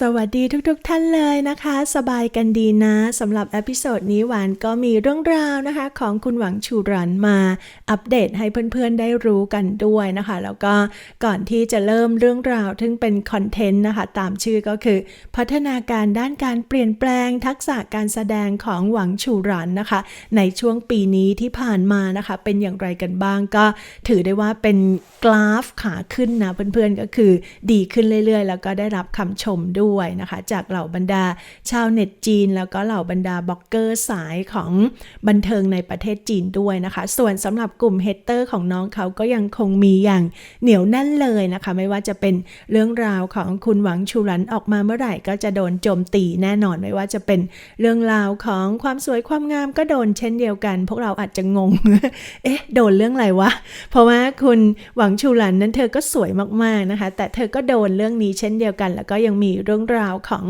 สวัสดีทุกๆทท่านเลยนะคะ สบายกันดีนะสำหรับเอพิโซดนี้หวานก็มีเรื่องราวนะคะ ของคุณหวังชูรันมาอัปเดตให้เพื่อนๆได้รู้กันด้วยนะคะ แล้วก็ก่อนที่จะเริ่มเรื่องราวทึ่งเป็นคอนเทนต์นะคะ ตามชื่อก็คือ พัฒนาการด้านการเปลี่ยนแปลงทักษะการแสดงของหวังชูรันนะคะ ในช่วงปีนี้ที่ผ่านมานะคะ เป็นอย่างไรกันบ้างก็ ถือได้ว่าเป็นกราฟขาขึ้นนะเพื่อนๆก็คือ ดีขึ้นเรื่อยๆ แล้วก็ได้รับคำชมด้วยนะคะ จากเหล่าบรรดาชาวเน็ตจีน แล้วก็เหล่าบรรดาบล็อกเกอร์สายของบันเทิงในประเทศจีนด้วยนะคะ ส่วนสำหรับกลุ่มเฮเตอร์ของน้องเขาก็ยังคงมีอย่างเหนียวแน่นเลยนะคะ ไม่ว่าจะเป็นเรื่องราวของคุณหวังชูรันออกมาเมื่อไหร่ก็จะโดนโจมตีแน่นอนไม่ว่าจะเป็นเรื่องราวของความสวยความงามก็โดนเช่นเดียวกัน พวกเราอาจจะงง เอ๊ะ โดนเรื่องอะไรวะ เพราะว่าคุณหวังชูหลันนั้นเธอก็สวยมากๆนะคะ แต่เธอก็โดนเรื่องนี้เช่นเดียวกัน แล้วก็ยังมีเรื่องราวของ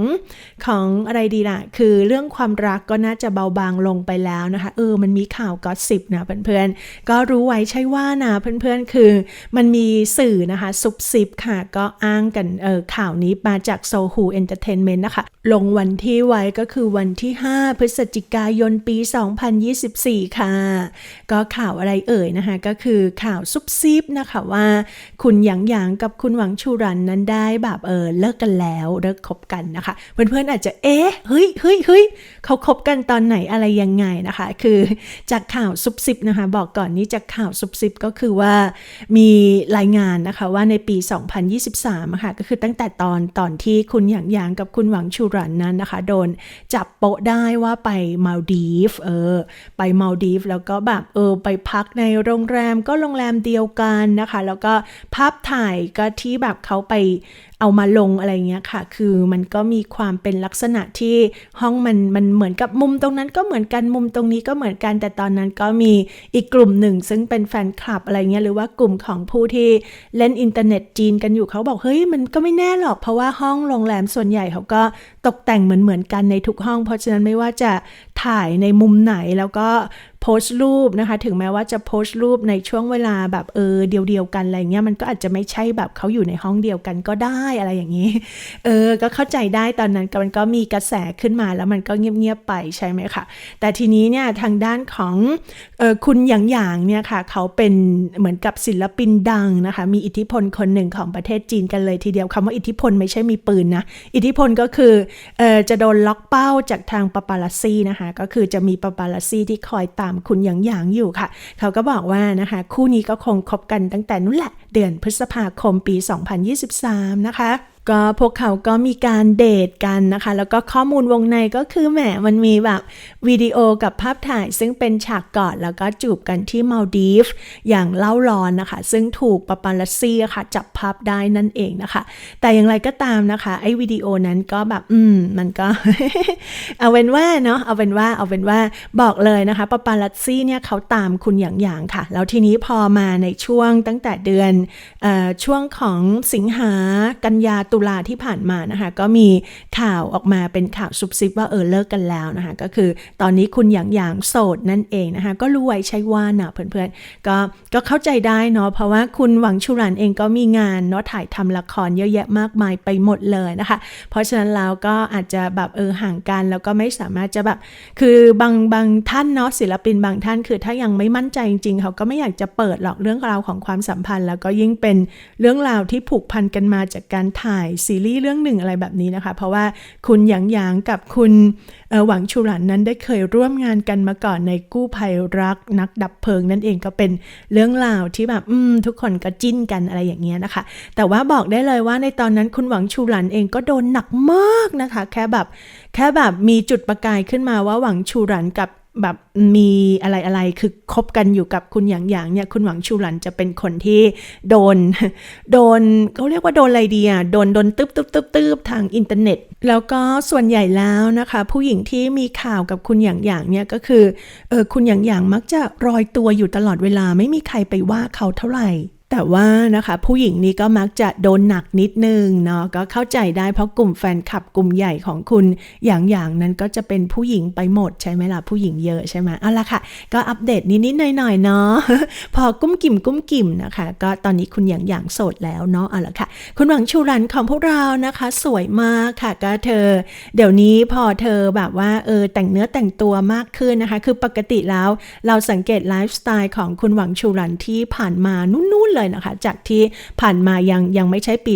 ของอะไรดีล่ะ คือเรื่องความรักก็น่าจะเบาบางลงไปแล้วนะคะ เออ มันมีข่าวก็สิบนะเพื่อนๆ ก็รู้ไว้ใช่ว่านะเพื่อนๆ คือมันมีสื่อนะคะซุบซิบค่ะ ก็อ้างกันเออข่าวนี้มาจากโซฮูเอนเตอร์เทนเมนต์นะคะ ลงวันที่ไว้ก็คือวันที่ 5 พฤศจิกายนปี 2024 ค่ะ ก็ข่าวอะไรเอ่ยนะคะ ก็คือข่าวซุบซิบนะคะว่า คุณหยางหยางกับคุณหวังชูรันนั้นได้แบบเออเลิกกันแล้วเลิกคบกันนะคะ เพื่อนๆอาจจะเอ๊ะเฮ้ยเฮ้ยเฮ้ยเขาคบกันตอนไหนอะไรยังไงนะคะ คือจากข่าวซุบซิบนะคะ บอกก่อนนี้จากข่าวซุบซิบก็คือว่ามีรายงานนะคะว่าในปี 2023ะค่ะก็คือตั้งแต่ตอนตอนที่คุณหยางหยางกับคุณหวังชูรันนั้นนะคะ โดนจับโปะได้ว่าไปมาลดีฟเออไปมาลดีฟแล้วก็แบบเออไปพักในโรงแรมก็โรงแรมเดียวกันนะคะ แล้วก็ภาพถ่ายก็ที่แบบเขาไปเอามาลงอะไรเงี้ยค่ะ คือมันก็มีความเป็นลักษณะที่ห้องมันมันเหมือนกับมุมตรงนั้นก็เหมือนกันมุมตรงนี้ก็เหมือนกัน แต่ตอนนั้นก็มีอีกกลุ่มหนึ่ง ซึ่งเป็นแฟนคลับอะไรเงี้ยหรือว่ากลุ่มของผู้ที่เล่นอินเทอร์เน็ตจีนกันอยู่เขาบอกเฮ้ยมันก็ไม่แน่หรอกเพราะว่าห้องโรงแรมส่วนใหญ่เขาก็ตกแต่งเหมือนเหมือนกันในทุกห้อง เพราะฉะนั้นไม่ว่าจะถ่ายในมุมไหนแล้วก็ โพสต์รูปนะคะ ถึงแม้ว่าจะโพสต์รูปในช่วงเวลาแบบเออเดียวๆกันอะไรเงี้ยมันก็อาจจะไม่ใช่แบบเขาอยู่ในห้องเดียวกันก็ได้อะไรอย่างนี้ เออ ก็เข้าใจได้ตอนนั้นมันก็มีกระแสขึ้นมาแล้วมันก็เงียบๆไปใช่ไหมคะแต่ทีนี้เนี่ยทางด้านของออคุณหยางหยางเนี่ยค่ะเขาเป็นเหมือนกับศิลปินดังนะคะ มีอิทธิพลคนหนึ่งของประเทศจีนกันเลยทีเดียวคำว่าอิทธิพลไม่ใช่มีปืนนะอิทธิพลก็คือออจะโดนล็อกเป้าจากทางปาปาลัสซี่นะคะก็คือจะมีปาปาลัสซี่ที่คอยตามคุณหยางหยางอยู่ค่ะ เขาก็บอกว่านะคะคู่นี้ก็คงคบกันตั้งแต่นู้นแหละ เดือนพฤษภาคมปี 2023 นะคะ ก็พวกเขาก็มีการเดทกันนะคะ แล้วก็ข้อมูลวงในก็คือแหมมันมีแบบวิดีโอกับภาพถ่าย ซึ่งเป็นฉากกอดแล้วก็จูบกันที่มาลดีฟอย่างเล่าร้อนนะคะ ซึ่งถูกปาปาลัสซี่ค่ะ จับภาพได้นั่นเองนะคะ แต่อย่างไรก็ตามนะคะไอ้วิดีโอนั้นก็แบบอืมมันก็ เอาเป็นว่าเนาะเอาเป็นว่าเอาเป็นว่าบอกเลยนะคะปาปาลัสซี่เนี่ยเขาตามคุณอย่างอย่างค่ะ แล้วทีนี้พอมาในช่วงตั้งแต่เดือนเออช่วงของสิงหากันยาตุลาที่ผ่านมานะคะก็มีข่าวออกมาเป็นข่าวซุบซิบว่าเออเลิกกันแล้วนะคะก็คือตอนนี้คุณอย่างอย่างโสดนั่นเองนะคะก็รู้ไว้ใช่ว่านะเพื่อนๆก็ก็เข้าใจได้เนาะเพราะว่าคุณหวังชูรันเองก็มีงานเนาะถ่ายทำละครเยอะแยะมากมายไปหมดเลยนะคะ เพราะฉะนั้นแล้วก็อาจจะแบบเออห่างกันแล้วก็ไม่สามารถจะแบบคือบางบางท่านเนาะศิลปินบางท่านคือถ้ายังไม่มั่นใจจริงๆเขาก็ไม่อยากจะเปิดหรอกเรื่องราวของความสัมพันธ์ แล้วก็ยิ่งเป็นเรื่องราวที่ผูกพันกันมาจากการถ่ายซีรีส์เรื่องหนึ่งอะไรแบบนี้นะคะ เพราะว่าคุณหยางหยางกับคุณหวังชูหลันนั้นได้เคยร่วมงานกันมาก่อนในกู้ภัยรักนักดับเพลิงนั่นเองก็เป็นเรื่องราวที่แบบอืมทุกคนก็จิ้นกันอะไรอย่างเงี้ยนะคะ แต่ว่าบอกได้เลยว่าในตอนนั้นคุณหวังชูหลันเองก็โดนหนักมากนะคะ แค่แบบแค่แบบมีจุดประกายขึ้นมาว่าหวังชูหลันกับ แบบมีอะไรอะไรคือคบกันอยู่กับคุณหยางหยางเนี่ยคุณหวังชูหลันจะเป็นคนที่โดน โดนเขาเรียกว่าโดนอะไรดีอะโดนโดนตึ๊บตึ๊บตึ๊บตึ๊บทางอินเทอร์เน็ต แล้วก็ส่วนใหญ่แล้วนะคะ ผู้หญิงที่มีข่าวกับคุณหยางหยางเนี่ยก็คือเออคุณหยางหยางมักจะรอยตัวอยู่ตลอดเวลาไม่มีใครไปว่าเขาเท่าไหร่ แต่ว่านะคะผู้หญิงนี่ก็มักจะโดนหนักนิดนึงเนาะก็เข้าใจได้เพราะกลุ่มแฟนคลับกลุ่มใหญ่ของคุณอย่างอย่างนั้นก็จะเป็นผู้หญิงไปหมดใช่ไหมล่ะผู้หญิงเยอะใช่ไหมเอาละค่ะ ก็อัปเดตนิดๆหน่อยๆเนาะพอกุ้มกิ่มกุ้มกิ่มนะคะ ก็ตอนนี้คุณอย่างอย่างโสดแล้วเนาะเอาละค่ะ คุณหวังชูรันของพวกเรานะคะ สวยมากค่ะก็เธอ เดี๋ยวนี้พอเธอแบบว่าเออแต่งเนื้อแต่งตัวมากขึ้นนะคะ คือปกติแล้วเราสังเกตไลฟ์สไตล์ของคุณหวังชูรันที่ผ่านมานู่นๆเลยนะคะ จากที่ผ่านมายังยังไม่ใช่ปี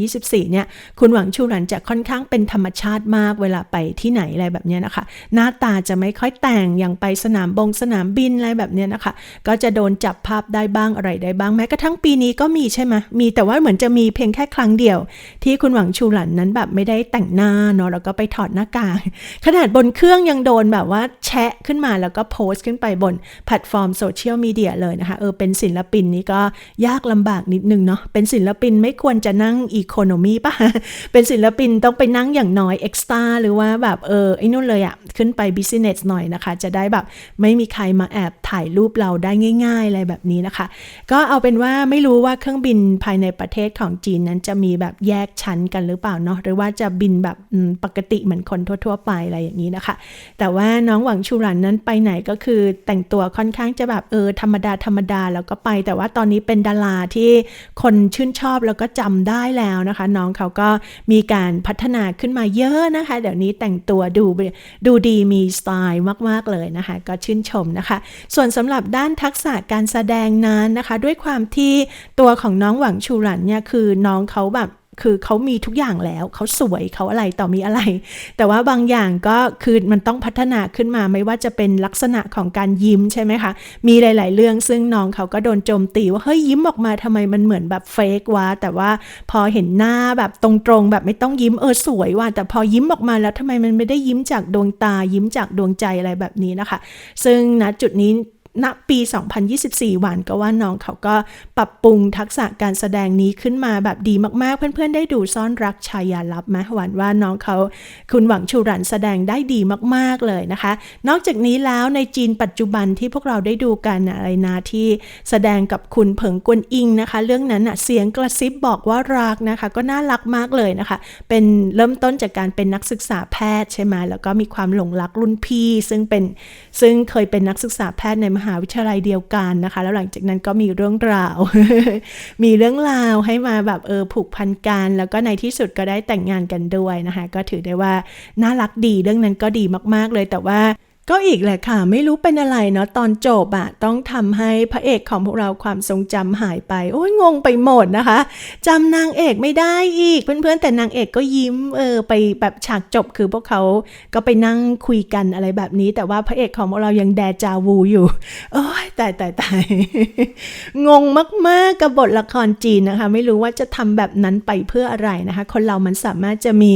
2024 เนี่ย คุณหวังชูรันจะค่อนข้างเป็นธรรมชาติมากเวลาไปที่ไหนอะไรแบบนี้นะคะ หน้าตาจะไม่ค่อยแต่งอย่างไปสนามบงสนามบินอะไรแบบนี้นะคะ ก็จะโดนจับภาพได้บ้างอะไรได้บ้างแม้กระทั่งปีนี้ก็มีใช่ไหมมีแต่ว่าเหมือนจะมีเพียงแค่ครั้งเดียว ที่คุณหวังชูหลันนั้นแบบไม่ได้แต่งหน้าเนาะแล้วก็ไปถอดหน้ากากขนาดบนเครื่องยังโดนแบบว่าแชะขึ้นมาแล้วก็โพสต์ขึ้นไปบนแพลตฟอร์มโซเชียลมีเดียเลยนะคะเออเป็นศิลปินนี่ก็ยากลำบากนิดนึงเนาะเป็นศิลปินไม่ควรจะนั่งอีโคโนมีป่ะ เป็นศิลปินต้องไปนั่งอย่างน้อยเอ็กซ์ตร้าหรือว่าแบบเออไอ้นู่นเลยอะขึ้นไปบิสเนสหน่อยนะคะ จะได้แบบไม่มีใครมาแอบถ่ายรูปเราได้ง่ายๆอะไรแบบนี้นะคะ ก็เอาเป็นว่าไม่รู้ว่าเครื่องบินภายในประเทศของจีนนั้นจะมีแบบแยกชั้นกันหรือเปล่าเนาะหรือว่าจะบินแบบปกติเหมือนคนทั่ว ๆ ไปอะไรอย่างนี้นะคะ แต่ว่าน้องหวังชูรันนั้นไปไหนก็คือแต่งตัวค่อนข้างจะแบบเออธรรมดาธรรมดาแล้วก็ไป แต่ว่าตอนนี้เป็นดาราที่คนชื่นชอบแล้วก็จำได้แล้วนะคะ น้องเขาก็มีการพัฒนาขึ้นมาเยอะนะคะ เดี๋ยวนี้แต่งตัวดูดูดีมีสไตล์มาก ๆ เลยนะคะ ก็ชื่นชมนะคะ ส่วนสำหรับด้านทักษะการแสดงนั้นนะคะ ด้วยความที่ตัวของน้องหวังชูรันเนี่ยคือน้องเขาแบบ คือเขามีทุกอย่างแล้วเขาสวยเขาอะไรต่อมีอะไร แต่ว่าบางอย่างก็คือมันต้องพัฒนาขึ้นมาไม่ว่าจะเป็นลักษณะของการยิ้มใช่ไหมคะ มีหลาย ๆ เรื่องซึ่งน้องเขาก็โดนโจมตีว่าเฮ้ยยิ้มออกมาทำไมมันเหมือนแบบเฟกวะแต่ว่าพอเห็นหน้าแบบตรงๆ แบบไม่ต้องยิ้มเออสวยว่ะแต่พอยิ้มออกมาแล้วทำไมมันไม่ได้ยิ้มจากดวงตา ยิ้มจากดวงใจอะไรแบบนี้นะคะ ซึ่งณจุดนี้ ณปี 2024 หวานก็ว่าน้องเขาก็ปรับปรุงทักษะการแสดงนี้ขึ้นมาแบบดีมากๆ เพื่อนๆ ได้ดูซ่อนรักชายาลับไหมหวานว่าน้องเขาคุณหวังชูรันแสดงได้ดีมากๆเลยนะคะ นอกจากนี้แล้วในจีนปัจจุบันที่พวกเราได้ดูกันอะไรนะที่แสดงกับคุณเผิงกวนอิงนะคะ เรื่องนั้นนะเสียงกระซิบบอกว่ารักนะคะ ก็น่ารักมากเลยนะคะ เป็นเริ่มต้นจากการเป็นนักศึกษาแพทย์ใช่ไหมแล้วก็มีความหลงรักรุ่นพี่ ซึ่งเป็นซึ่งเคยเป็นนักศึกษาแพทย์ในมหาวิทยาลัยเดียวกันนะคะ แล้วหลังจากนั้นก็มีเรื่องราว มีเรื่องราวให้มาแบบเออผูกพันกัน แล้วก็ในที่สุดก็ได้แต่งงานกันด้วยนะคะ ก็ถือได้ว่าน่ารักดีเรื่องนั้นก็ดีมาก ๆเลยแต่ว่า ก็อีกแหละค่ะ ไม่รู้เป็นอะไรเนาะตอนจบอะต้องทำให้พระเอกของพวกเราความทรงจำหายไป โอ้ยงงไปหมดนะคะจำนางเอกไม่ได้อีกเพื่อนๆ แต่นางเอกก็ยิ้มเออไปแบบฉากจบคือพวกเขาก็ไปนั่งคุยกันอะไรแบบนี้ แต่ว่าพระเอกของพวกเรายังแดจาวูอยู่โอ้ยตายตายตายงงมากๆกับบทละครจีนนะคะ ไม่รู้ว่าจะทำแบบนั้นไปเพื่ออะไรนะคะ คนเรามันสามารถจะมี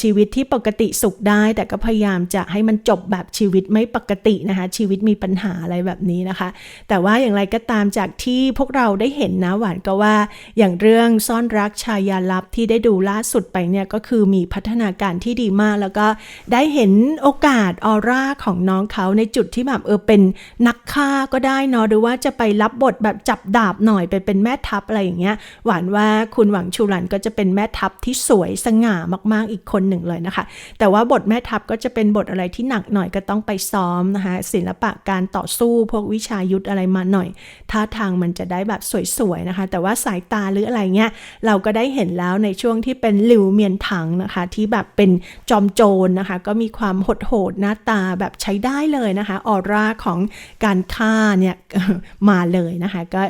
ชีวิตที่ปกติสุขได้ แต่ก็พยายามจะให้มันจบแบบชีวิตไม่ปกตินะคะ ชีวิตมีปัญหาอะไรแบบนี้นะคะ แต่ว่าอย่างไรก็ตามจากที่พวกเราได้เห็นนะหวานก็ว่า อย่างเรื่องซ่อนรักชายาลับที่ได้ดูล่าสุดไปเนี่ยก็คือมีพัฒนาการที่ดีมาก แล้วก็ได้เห็นโอกาสออร่าของน้องเขาในจุดที่แบบเออเป็นนักฆ่าก็ได้เนาะหรือว่าจะไปรับบทแบบจับดาบหน่อยไปเป็นแม่ทัพอะไรอย่างเงี้ย หวานว่าคุณหวังชูรันก็จะเป็นแม่ทัพที่สวยสง่ามากๆอีกคนหนึ่งเลยนะคะ แต่ว่าบทแม่ทัพก็จะเป็นบทอะไรที่หนักหน่อยก็ต้องไปซ้อมนะคะศิลปะการต่อสู้พวกวิชายุทธอะไรมาหน่อยท่าทางมันจะได้แบบสวยๆนะคะ แต่ว่าสายตาหรืออะไรเงี้ยเราก็ได้เห็นแล้วในช่วงที่เป็นหลิวเมียนถังนะคะ ที่แบบเป็นจอมโจรนะคะ ก็มีความโหดๆหน้าตาแบบใช้ได้เลยนะคะออร่าของการฆ่าเนี่ยมาเลยนะคะ ก็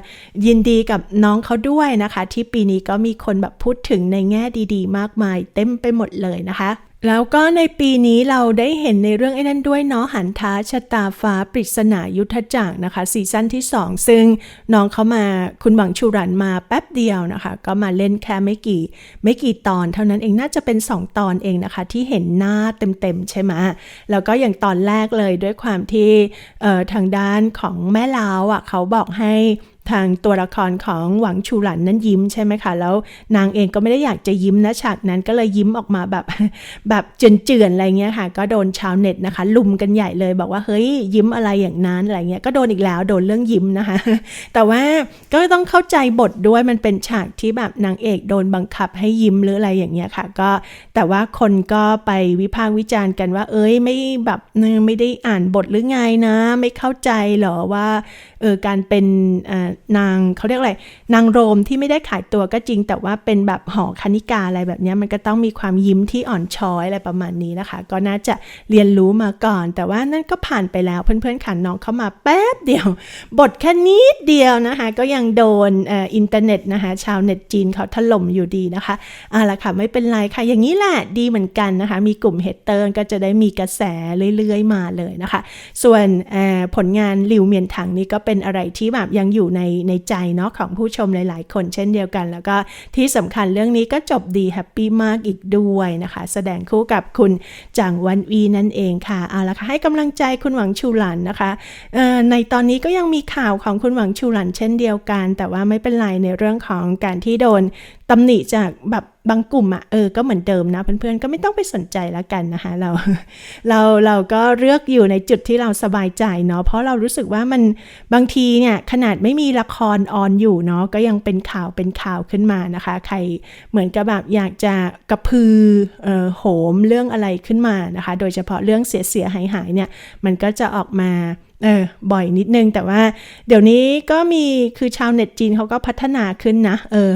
ยินดีกับน้องเขาด้วยนะคะ ที่ปีนี้ก็มีคนแบบพูดถึงในแง่ดี ๆ มากมาย เต็มไปหมดเลยนะคะ แล้วก็ในปีนี้เราได้เห็นในเรื่องไอ้นั่นด้วยเนาะหันท้าชะตาฟ้าปริศนายุทธจักรนะคะซีซั่นที่ 2 ซึ่งน้องเขามาคุณหวังชูรันมาแป๊บเดียวนะคะ ก็มาเล่นแค่ไม่กี่ไม่กี่ตอนเท่านั้นเองน่าจะเป็น 2 ตอนเองนะคะ ที่เห็นหน้าเต็มๆใช่ไหมแล้วก็อย่างตอนแรกเลยด้วยความที่ทางด้านของแม่ลาวอะเขาบอกให้ ทางตัวละครของหวังชูหลันนั้นยิ้มใช่ไหมคะแล้วนางเองก็ไม่ได้อยากจะยิ้มนะฉากนั้นก็เลยยิ้มออกมาแบบแบบเจือนๆอะไรเงี้ยค่ะ ก็โดนชาวเน็ตนะคะ ลุมกันใหญ่เลยบอกว่าเฮ้ยยิ้มอะไรอย่างนั้นอะไรเงี้ยก็โดนอีกแล้วโดนเรื่องยิ้มนะคะ แต่ว่าก็ต้องเข้าใจบทด้วยมันเป็นฉากที่แบบนางเอกโดนบังคับให้ยิ้มหรืออะไรอย่างเงี้ยค่ะ ก็แต่ว่าคนก็ไปวิพากษ์วิจารณ์กันว่า เอ้ยไม่แบบเออไม่ได้อ่านบทหรือไงนะ ไม่เข้าใจหรอว่า เออการเป็นนางเขาเรียกอะไร นางโรมที่ไม่ได้ขายตัวก็จริง แต่ว่าเป็นแบบหอคณิกาอะไรแบบนี้มันก็ต้องมีความยิ้มที่อ่อนช้อยอะไรประมาณนี้นะคะ ก็น่าจะเรียนรู้มาก่อน แต่ว่านั่นก็ผ่านไปแล้วเพื่อนๆขันน้องเข้ามาแป๊บเดียว บทแค่นิดเดียวนะคะ ก็ยังโดนอ,อินเทอร์เน็ตนะคะชาวเน็ตจีนเขาถล่มอยู่ดีนะคะเอาละค่ะไม่เป็นไรค่ะอย่างนี้แหละดีเหมือนกันนะคะ มีกลุ่มเฮเตอร์ก็จะได้มีกระแสเรื่อยๆมาเลยนะคะ ส่วนผลงานหลิวเมียนถังนี่ก็เป็น็นอะไรที่แบบยังอยู่ในในใจเนาะของผู้ชมหลาย ๆ คนเช่นเดียวกัน แล้วก็ที่สำคัญเรื่องนี้ก็จบดีแฮปปี้มากอีกด้วยนะคะ แสดงคู่กับคุณจางวันวีนั่นเองค่ะเอาละค่ะให้กำลังใจคุณหวังชูหลันนะคะในตอนนี้ก็ยังมีข่าวของคุณหวังชูหลันเช่นเดียวกัน แต่ว่าไม่เป็นไรในเรื่องของการที่โดน ตำหนิจากแบบบางกลุ่มอะเออก็เหมือนเดิมนะเพื่อนๆก็ไม่ต้องไปสนใจแล้วกันนะคะเราเราเราก็เลือกอยู่ในจุดที่เราสบายใจเนาะเพราะเรารู้สึกว่ามันบางทีเนี่ยขนาดไม่มีละครออนอยู่เนาะก็ยังเป็นข่าวเป็นข่าวขึ้นมานะคะ ใครเหมือนกับแบบอยากจะกระพือเอ่อโหมเรื่องอะไรขึ้นมานะคะ โดยเฉพาะเรื่องเสียเสียหายหายเนี่ยมันก็จะออกมา เออบ่อยนิดนึง แต่ว่าเดี๋ยวนี้ก็มีคือชาวเน็ตจีนเขาก็พัฒนาขึ้นนะ เออ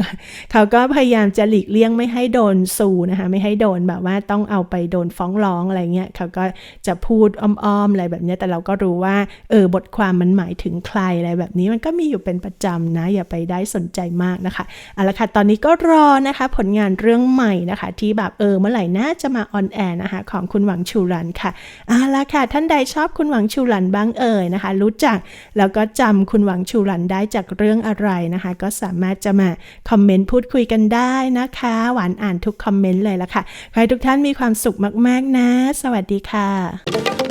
เขาก็พยายามจะหลีกเลี่ยงไม่ให้โดนสูนะคะ ไม่ให้โดนแบบว่าต้องเอาไปโดนฟ้องร้องอะไรเงี้ยเขาก็จะพูดอ้อมๆอะไรแบบนี้แต่เราก็รู้ว่าเออบทความมันหมายถึงใครอะไรแบบนี้มันก็มีอยู่เป็นประจำนะ อย่าไปได้สนใจมากนะคะเอาละค่ะตอนนี้ก็รอนะคะ ผลงานเรื่องใหม่นะคะ ที่แบบเออเมื่อไหร่น่าจะมาออนแอร์นะคะของคุณหวังชูรันค่ะเอาละค่ะท่านใดชอบคุณหวังชูรันบ้างเอ่ยนะคะ รู้จักแล้วก็จำคุณหวังชูรันได้จากเรื่องอะไรนะคะ ก็สามารถจะมาคอมเมนต์พูดคุยกันได้นะคะ หวานอ่านทุกคอมเมนต์เลยละค่ะ ขอให้ทุกท่านมีความสุขมาก ๆ นะ สวัสดีค่ะ